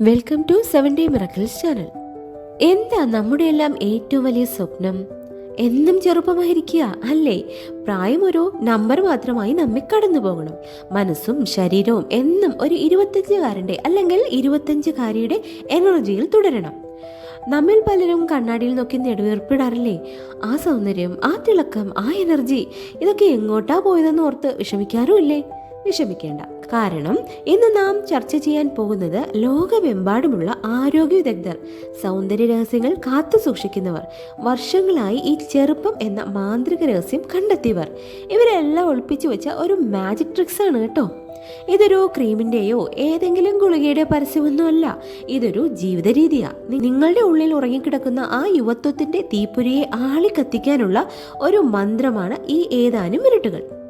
Welcome to seven day miracles channel എന്താ നമ്മുടെ എല്ലാം ഏറ്റവും വലിയ സ്വപ്നം? എന്നും ചെറുപ്പമായിരിക്കുക അല്ലേ? പ്രായം ഒരു നമ്പർ മാത്രമായി നമ്മെ കടന്നു പോകണം. മനസ്സും ശരീരവും എന്നും ഒരു ഇരുപത്തഞ്ചുകാരന്റെ അല്ലെങ്കിൽ ഇരുപത്തഞ്ചുകാരിയുടെ എനർജിയിൽ തുടരണം. നമ്മിൽ പലരും കണ്ണാടിയിൽ നോക്കി നെടുവീർപ്പിടാറില്ലേ? ആ സൗന്ദര്യം ആ തിളക്കം ആ എനർജി ഇതൊക്കെ എങ്ങോട്ടാ പോയതെന്ന് ഓർത്ത് വിഷമിക്കാറുമില്ലേ? വിഷമിക്കേണ്ട. കാരണം ഇന്ന് നാം ചർച്ച ചെയ്യാൻ പോകുന്നത് ലോകമെമ്പാടുമുള്ള ആരോഗ്യ വിദഗ്ധർ സൗന്ദര്യ രഹസ്യങ്ങൾ കാത്തു സൂക്ഷിക്കുന്നവർ വർഷങ്ങളായി ഈ ചെറുപ്പം എന്ന മാന്ത്രിക രഹസ്യം കണ്ടെത്തിയവർ. ഇവരെല്ലാം ഒളിപ്പിച്ചു വെച്ച ഒരു മാജിക് ട്രിക്സ് ആണ് കേട്ടോ. ഇതൊരു ക്രീമിന്റെയോ ഏതെങ്കിലും ഗുളികയുടെ പരസ്യമൊന്നുമല്ല. ഇതൊരു ജീവിത രീതിയാണ് നിങ്ങളുടെ ഉള്ളിൽ ഉറങ്ങിക്കിടക്കുന്ന ആ യുവത്വത്തിന്റെ തീപ്പൊരിയെ ആളിക്കത്തിക്കാനുള്ള ഒരു മന്ത്രമാണ് ഈ ഏതാനും മിനിറ്റുകൾ.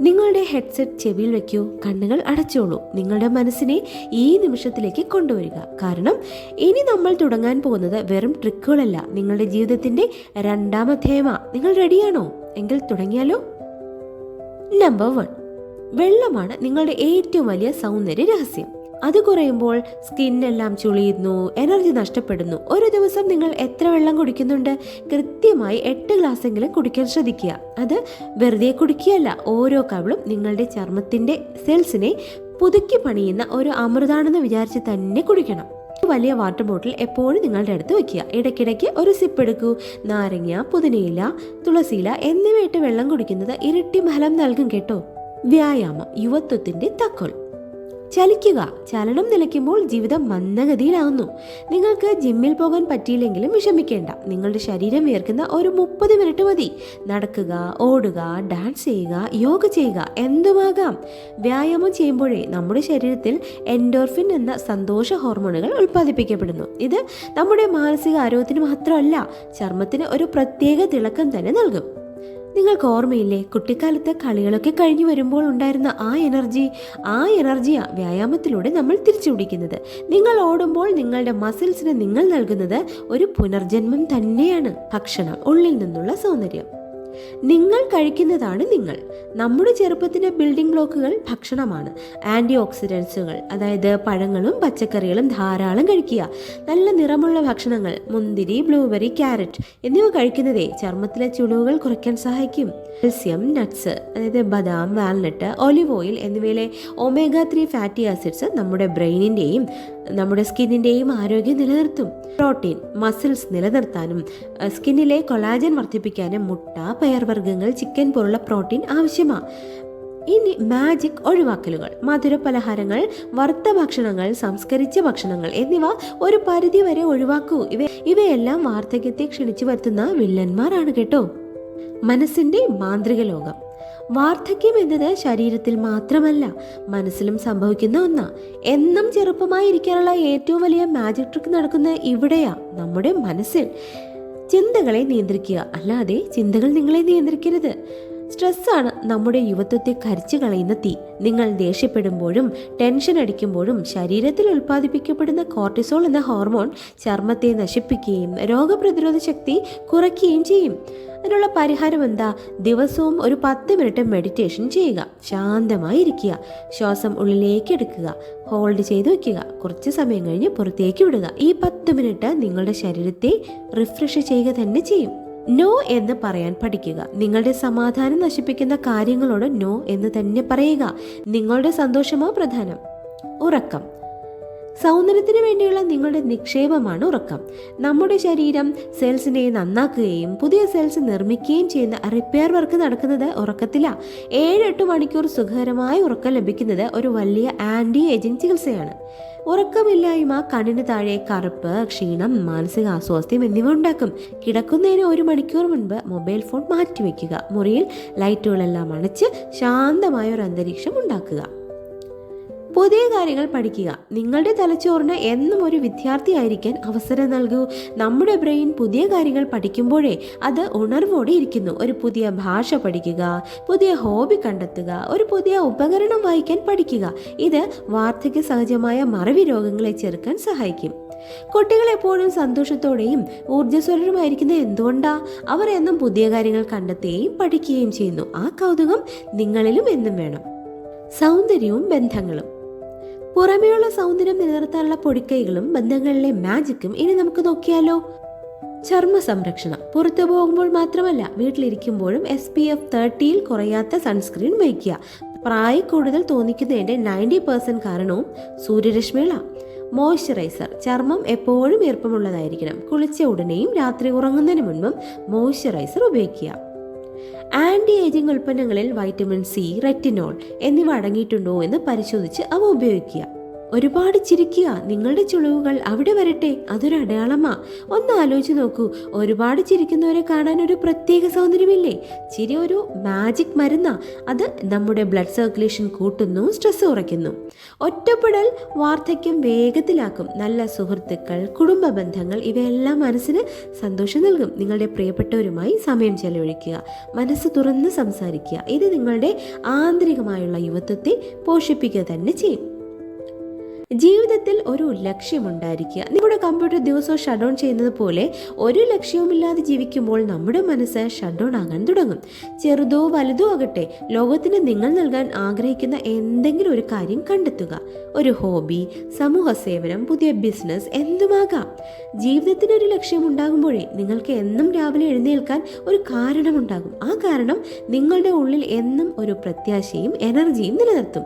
നിങ്ങളുടെ ഹെഡ്സെറ്റ് ചെവിയിൽ വെക്കൂ കണ്ണുകൾ അടച്ചോളൂ. നിങ്ങളുടെ മനസ്സിനെ ഈ നിമിഷത്തിലേക്ക് കൊണ്ടുവരിക. കാരണം ഇനി നമ്മൾ തുടങ്ങാൻ പോകുന്നത് വെറും ട്രിക്കുകളല്ല നിങ്ങളുടെ ജീവിതത്തിന്റെ രണ്ടാം അധ്യായമാ. നിങ്ങൾ റെഡിയാണോ എങ്കിൽ തുടങ്ങിയാലോ? നമ്പർ വൺ വെള്ളമാണ് നിങ്ങളുടെ ഏറ്റവും വലിയ സൗന്ദര്യ രഹസ്യം. അത് കുറയുമ്പോൾ സ്കിന്നെല്ലാം ചുളിയുന്നു എനർജി നഷ്ടപ്പെടുന്നു. ഒരു ദിവസം നിങ്ങൾ എത്ര വെള്ളം കുടിക്കുന്നുണ്ട്? കൃത്യമായി എട്ട് ഗ്ലാസ്സെങ്കിലും കുടിക്കാൻ ശ്രദ്ധിക്കുക. അത് വെറുതെ കുടിക്കുകയല്ല ഓരോ കവിളും നിങ്ങളുടെ ചർമ്മത്തിന്റെ സെൽസിനെ പുതുക്കി പണിയുന്ന ഒരു അമൃതാണെന്ന് വിചാരിച്ച് തന്നെ കുടിക്കണം. വലിയ വാട്ടർ ബോട്ടിൽ എപ്പോഴും നിങ്ങളുടെ അടുത്ത് വെക്കുക. ഇടയ്ക്കിടയ്ക്ക് ഒരു സിപ്പ് എടുക്കൂ. നാരങ്ങ പുതിനയില തുളസിയില എന്നിവയിട്ട് വെള്ളം കുടിക്കുന്നത് ഇരട്ടി ഫലം നൽകും കേട്ടോ. വ്യായാമം യുവത്വത്തിന്റെ തക്കോൽ. ചലിക്കുക. ചലനം നിലയ്ക്കുമ്പോൾ ജീവിതം മന്ദഗതിയിലാകുന്നു നിങ്ങൾക്ക് ജിമ്മിൽ പോകാൻ പറ്റിയില്ലെങ്കിലും വിഷമിക്കേണ്ട. നിങ്ങളുടെ ശരീരം വിയർക്കുന്ന ഒരു മുപ്പത് മിനിറ്റ് മതി. നടക്കുക ഓടുക ഡാൻസ് ചെയ്യുക യോഗ ചെയ്യുക എന്തുമാകാം? വ്യായാമം ചെയ്യുമ്പോഴേ നമ്മുടെ ശരീരത്തിൽ എൻഡോർഫിൻ എന്ന സന്തോഷ ഹോർമോണുകൾ ഉൽപ്പാദിപ്പിക്കപ്പെടുന്നു. ഇത് നമ്മുടെ മാനസിക ആരോഗ്യത്തിന് മാത്രമല്ല ചർമ്മത്തിന് ഒരു പ്രത്യേക തിളക്കം തന്നെ നൽകും. നിങ്ങൾക്ക് ഓർമ്മയില്ലേ? കുട്ടിക്കാലത്ത് കളികളൊക്കെ കഴിഞ്ഞു വരുമ്പോൾ ഉണ്ടായിരുന്ന ആ എനർജി ആ എനർജിയാ വ്യായാമത്തിലൂടെ നമ്മൾ തിരിച്ചു പിടിക്കുന്നത്. നിങ്ങൾ ഓടുമ്പോൾ നിങ്ങളുടെ മസിൽസിന് നിങ്ങൾ നൽകുന്നത് ഒരു പുനർജന്മം തന്നെയാണ് ഭക്ഷണം ഉള്ളിൽ നിന്നുള്ള സൗന്ദര്യം. നിങ്ങൾ കഴിക്കുന്നതാണ് നിങ്ങൾ. നമ്മുടെ ചെറുപ്പത്തിന്റെ ബിൽഡിംഗ് ബ്ലോക്കുകൾ ഭക്ഷണമാണ്. ആന്റി ഓക്സിഡൻസുകൾ അതായത് പഴങ്ങളും പച്ചക്കറികളും ധാരാളം കഴിക്കുക. നല്ല നിറമുള്ള ഭക്ഷണങ്ങൾ മുന്തിരി ബ്ലൂബെറി ക്യാരറ്റ് എന്നിവ കഴിക്കുന്നതേ ചർമ്മത്തിലെ ചുളിവുകൾ കുറയ്ക്കാൻ സഹായിക്കും. കാൽസ്യം നട്ട്സ് അതായത് ബദാം വാൽനട്ട് ഒലിവ് ഓയിൽ എന്നിവയിലെ ഒമേഗ ത്രീ ഫാറ്റി ആസിഡ്സ് നമ്മുടെ ബ്രെയിനിന്റെയും നമ്മുടെ സ്കിന്നിന്റെയും ആരോഗ്യം നിലനിർത്തും. പ്രോട്ടീൻ മസിൽസ് നിലനിർത്താനും സ്കിന്നിലെ കൊളാജൻ വർദ്ധിപ്പിക്കാനും മുട്ട പയർവർഗങ്ങൾ ചിക്കൻ പോലുള്ള പ്രോട്ടീൻ ആവശ്യമാണ് ഇനി മാജിക് ഒഴിവാക്കലുകൾ മധുര പലഹാരങ്ങൾ വറുത്ത ഭക്ഷണങ്ങൾ സംസ്കരിച്ച ഭക്ഷണങ്ങൾ എന്നിവ ഒരു പരിധി വരെ ഒഴിവാക്കൂ. ഇവ ഇവയെല്ലാം വാർദ്ധക്യത്തെ ക്ഷണിച്ചു വരുത്തുന്ന വില്ലന്മാരാണ് കേട്ടോ. മനസ്സിന്റെ മാന്ത്രിക ലോകം. വാർദ്ധക്യം എന്നത് ശരീരത്തിൽ മാത്രമല്ല മനസ്സിലും സംഭവിക്കുന്ന ഒന്നാ. എന്നും ചെറുപ്പമായിരിക്കാനുള്ള ഏറ്റവും വലിയ മാജിക് ട്രിക്ക് നടക്കുന്നത് ഇവിടെയാ നമ്മുടെ മനസ്സിൽ. ചിന്തകളെ നിയന്ത്രിക്കുക അല്ലാതെ ചിന്തകൾ നിങ്ങളെ നിയന്ത്രിക്കരുത്. സ്ട്രെസ്സാണ് നമ്മുടെ യുവത്വത്തെ കരിച്ചു കളയുന്ന തീ. നിങ്ങൾ ദേഷ്യപ്പെടുമ്പോഴും ടെൻഷൻ അടിക്കുമ്പോഴും ശരീരത്തിൽ ഉൽപ്പാദിപ്പിക്കപ്പെടുന്ന കോർട്ടിസോൾ എന്ന ഹോർമോൺ ചർമ്മത്തെ നശിപ്പിക്കുകയും രോഗപ്രതിരോധ ശക്തി കുറയ്ക്കുകയും ചെയ്യും. അതിനുള്ള പരിഹാരം എന്താ? ദിവസവും ഒരു പത്ത് മിനിറ്റ് മെഡിറ്റേഷൻ ചെയ്യുക. ശാന്തമായി ഇരിക്കുക ശ്വാസം ഉള്ളിലേക്ക് എടുക്കുക. ഹോൾഡ് ചെയ്ത് വെക്കുക കുറച്ച് സമയം കഴിഞ്ഞ് പുറത്തേക്ക് വിടുക. ഈ പത്ത് മിനിറ്റ് നിങ്ങളുടെ ശരീരത്തെ റിഫ്രഷ് ചെയ്യുക തന്നെ ചെയ്യും. നോ എന്ന് പറയാൻ പഠിക്കുക. നിങ്ങളുടെ സമാധാനം നശിപ്പിക്കുന്ന കാര്യങ്ങളോട് നോ എന്ന് തന്നെ പറയുക. നിങ്ങളുടെ സന്തോഷമോ പ്രധാനം? ഉറക്കം. സൗന്ദര്യത്തിന് വേണ്ടിയുള്ള നിങ്ങളുടെ നിക്ഷേപമാണ് ഉറക്കം. നമ്മുടെ ശരീരം സെൽസിനെ നന്നാക്കുകയും പുതിയ സെൽസ് നിർമ്മിക്കുകയും ചെയ്യുന്ന റിപ്പയർ വർക്ക് നടക്കുന്നത് ഉറക്കത്തിലാണ് ഏഴ് എട്ട് മണിക്കൂർ സുഖകരമായ ഉറക്കം ലഭിക്കുന്നത് ഒരു വലിയ ആന്റി ഏജിങ് ചികിത്സയാണ്. ഉറക്കമില്ലായ്മ കണ്ണിന് താഴെ കറുപ്പ് ക്ഷീണം മാനസിക അസ്വാസ്ഥ്യം എന്നിവ ഉണ്ടാക്കും. കിടക്കുന്നതിന് ഒരു മണിക്കൂർ മുൻപ് മൊബൈൽ ഫോൺ മാറ്റിവെക്കുക. മുറിയിൽ ലൈറ്റുകളെല്ലാം അണച്ച് ശാന്തമായ ഒരു അന്തരീക്ഷം ഉണ്ടാക്കുക. പുതിയ കാര്യങ്ങൾ പഠിക്കുക. നിങ്ങളുടെ തലച്ചോറിന് എന്നും ഒരു വിദ്യാർത്ഥിയായിരിക്കാൻ അവസരം നൽകൂ. നമ്മുടെ ബ്രെയിൻ പുതിയ കാര്യങ്ങൾ പഠിക്കുമ്പോഴേ അത് ഉണർവോടെ ഇരിക്കുന്നു. ഒരു പുതിയ ഭാഷ പഠിക്കുക പുതിയ ഹോബി കണ്ടെത്തുക ഒരു പുതിയ ഉപകരണം വായിക്കാൻ പഠിക്കുക. ഇത് വാർദ്ധക്യ സഹജമായ മറവി രോഗങ്ങളെ ചെറുക്കാൻ സഹായിക്കും. കുട്ടികൾ എപ്പോഴും സന്തോഷത്തോടെയും ഊർജസ്വലരുമായിരിക്കുന്നത് എന്തുകൊണ്ടാ? അവർ എന്നും പുതിയ കാര്യങ്ങൾ കണ്ടെത്തുകയും പഠിക്കുകയും ചെയ്യുന്നു. ആ കൗതുകം നിങ്ങളിലും എന്നും വേണം. സൗന്ദര്യവും ബന്ധങ്ങളും. പുറമേയുള്ള സൗന്ദര്യം നിലനിർത്താനുള്ള പൊടിക്കൈകളും ബന്ധങ്ങളിലെ മാജിക്കും ഇനി നമുക്ക് നോക്കിയാലോ? ചർമ്മ സംരക്ഷണം പുറത്തു പോകുമ്പോൾ മാത്രമല്ല വീട്ടിലിരിക്കുമ്പോഴും എസ് പി എഫ് തേർട്ടിയിൽ കുറയാത്ത സൺസ്ക്രീൻ വയ്ക്കുക പ്രായ കൂടുതൽ തോന്നിക്കുന്നതിന്റെ നയന്റി പെർസെന്റ് കാരണവും സൂര്യരശ്മികളാണ് മോയ്സ്ചറൈസർ ചർമ്മം എപ്പോഴും ഈർപ്പമുള്ളതായിരിക്കണം. കുളിച്ച ഉടനെയും രാത്രി ഉറങ്ങുന്നതിന് മുൻപും മോയ്സ്ചറൈസർ ഉപയോഗിക്കുക. ആന്റി ഏജിംഗ് ഉൽപ്പന്നങ്ങളിൽ വൈറ്റമിൻ സി റെറ്റിനോൾ എന്നിവ അടങ്ങിയിട്ടുണ്ടോ എന്ന് പരിശോധിച്ച് അവ ഉപയോഗിക്കുക. ഒരുപാട് ചിരിക്കുക. നിങ്ങളുടെ ചുളിവുകൾ അവിടെ വരട്ടെ. അതൊരു അടയാളമാ. ഒന്ന് ആലോചിച്ച് നോക്കൂ. ഒരുപാട് ചിരിക്കുന്നവരെ കാണാൻ ഒരു പ്രത്യേക സൗന്ദര്യമില്ലേ? ചിരി ഒരു മാജിക് മരുന്നാ. അത് നമ്മുടെ ബ്ലഡ് സർക്കുലേഷൻ കൂട്ടുന്നു സ്ട്രെസ് കുറയ്ക്കുന്നു. ഒറ്റപ്പെടൽ വാർദ്ധക്യം വേഗത്തിലാക്കും. നല്ല സുഹൃത്തുക്കൾ കുടുംബ ബന്ധങ്ങൾ ഇവയെല്ലാം മനസ്സിന് സന്തോഷം നൽകും. നിങ്ങളുടെ പ്രിയപ്പെട്ടവരുമായി സമയം ചെലവഴിക്കുക. മനസ്സ് തുറന്ന് സംസാരിക്കുക. ഇത് നിങ്ങളുടെ ആന്തരികമായുള്ള യുവത്വത്തെ പോഷിപ്പിക്കുക തന്നെ ചെയ്യും. ജീവിതത്തിൽ ഒരു ലക്ഷ്യമുണ്ടായിരിക്കുക. നിങ്ങളുടെ കമ്പ്യൂട്ടർ ദിവസവും ഷട്ട് ഡൗൺ ചെയ്യുന്നത് പോലെ ഒരു ലക്ഷ്യവുമില്ലാതെ ജീവിക്കുമ്പോൾ നമ്മുടെ മനസ്സ് ഷട്ട് ഡൗൺ ആകാൻ തുടങ്ങും. ചെറുതോ വലുതോ ആകട്ടെ ലോകത്തിന് നിങ്ങൾ നൽകാൻ ആഗ്രഹിക്കുന്ന എന്തെങ്കിലും ഒരു കാര്യം കണ്ടെത്തുക. ഒരു ഹോബി സമൂഹ സേവനം പുതിയ ബിസിനസ് എന്തുമാകാം? ജീവിതത്തിന് ഒരു ലക്ഷ്യമുണ്ടാകുമ്പോഴേ നിങ്ങൾക്ക് എന്നും രാവിലെ എഴുന്നേൽക്കാൻ ഒരു കാരണമുണ്ടാകും. ആ കാരണം നിങ്ങളുടെ ഉള്ളിൽ എന്നും ഒരു പ്രത്യാശയും എനർജിയും നിലനിർത്തും.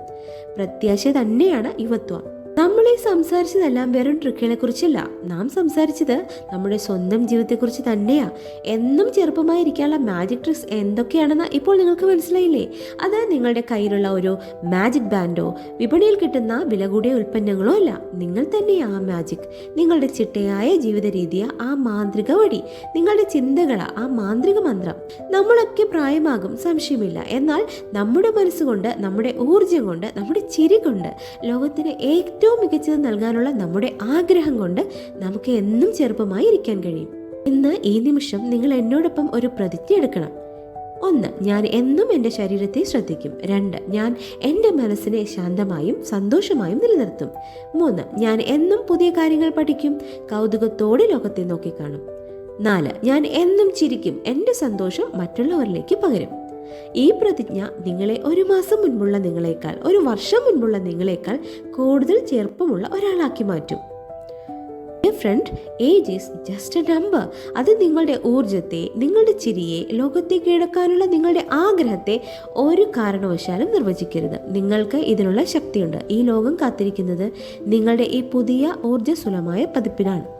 പ്രത്യാശ തന്നെയാണ് യുവത്വം. hitam നമ്മളീ സംസാരിച്ചതെല്ലാം വെറും ട്രിക്കുകളെ കുറിച്ചല്ല നാം സംസാരിച്ചത് നമ്മുടെ സ്വന്തം ജീവിതത്തെക്കുറിച്ച് തന്നെയാ. എന്നും ചെറുപ്പമായിരിക്കാനുള്ള മാജിക് ട്രിക്സ് എന്തൊക്കെയാണെന്ന് ഇപ്പോൾ നിങ്ങൾക്ക് മനസ്സിലായില്ലേ? അത് നിങ്ങളുടെ കയ്യിലുള്ള ഒരു മാജിക് ബാൻഡോ വിപണിയിൽ കിട്ടുന്ന വില കൂടിയ ഉൽപ്പന്നങ്ങളോ അല്ല. നിങ്ങൾ തന്നെയാ ആ മാജിക് നിങ്ങളുടെ ചിട്ടയായ ജീവിത രീതിയ ആ മാന്ത്രിക വഴി നിങ്ങളുടെ ചിന്തകളാ ആ മാന്ത്രിക മന്ത്രം. നമ്മളൊക്കെ പ്രായമാകും സംശയമില്ല. എന്നാൽ നമ്മുടെ മനസ്സുകൊണ്ട് നമ്മുടെ ഊർജം കൊണ്ട് നമ്മുടെ ചിരി കൊണ്ട് ലോകത്തിന് ഏറ്റവും മികച്ചത് നൽകാനുള്ള നമ്മുടെ ആഗ്രഹം കൊണ്ട് നമുക്ക് എന്നും ചെറുപ്പമായി ഇരിക്കാൻ കഴിയും. ഇന്ന് ഈ നിമിഷം നിങ്ങൾ എന്നോടൊപ്പം ഒരു പ്രതിജ്ഞ എടുക്കണം. ഒന്ന് ഞാൻ എന്നും എന്റെ ശരീരത്തെ ശ്രദ്ധിക്കും. രണ്ട് ഞാൻ എന്റെ മനസ്സിനെ ശാന്തമായും സന്തോഷമായും നിലനിർത്തും. മൂന്ന് ഞാൻ എന്നും പുതിയ കാര്യങ്ങൾ പഠിക്കും കൗതുകത്തോടെ ലോകത്തെ നോക്കിക്കാണും നാല് ഞാൻ എന്നും ചിരിക്കും എന്റെ സന്തോഷം മറ്റുള്ളവരിലേക്ക് പകരും. ഈ പ്രതിജ്ഞ നിങ്ങളെ ഒരു മാസം മുൻപുള്ള നിങ്ങളെക്കാൾ ഒരു വർഷം മുൻപുള്ള നിങ്ങളെക്കാൾ കൂടുതൽ ചെറുപ്പമുള്ള ഒരാളാക്കി മാറ്റും. Friend age is just a number അത് നിങ്ങളുടെ ഊർജത്തെ നിങ്ങളുടെ ചിരിയെ ലോകത്തെ കീഴടക്കാനുള്ള നിങ്ങളുടെ ആഗ്രഹത്തെ ഒരു കാരണവശാലും നിർവചിക്കരുത്. നിങ്ങൾക്ക് ഇതിനുള്ള ശക്തിയുണ്ട്. ഈ ലോകം കാത്തിരിക്കുന്നത് നിങ്ങളുടെ ഈ പുതിയ ഊർജസ്വലമായ പതിപ്പിനാണ്.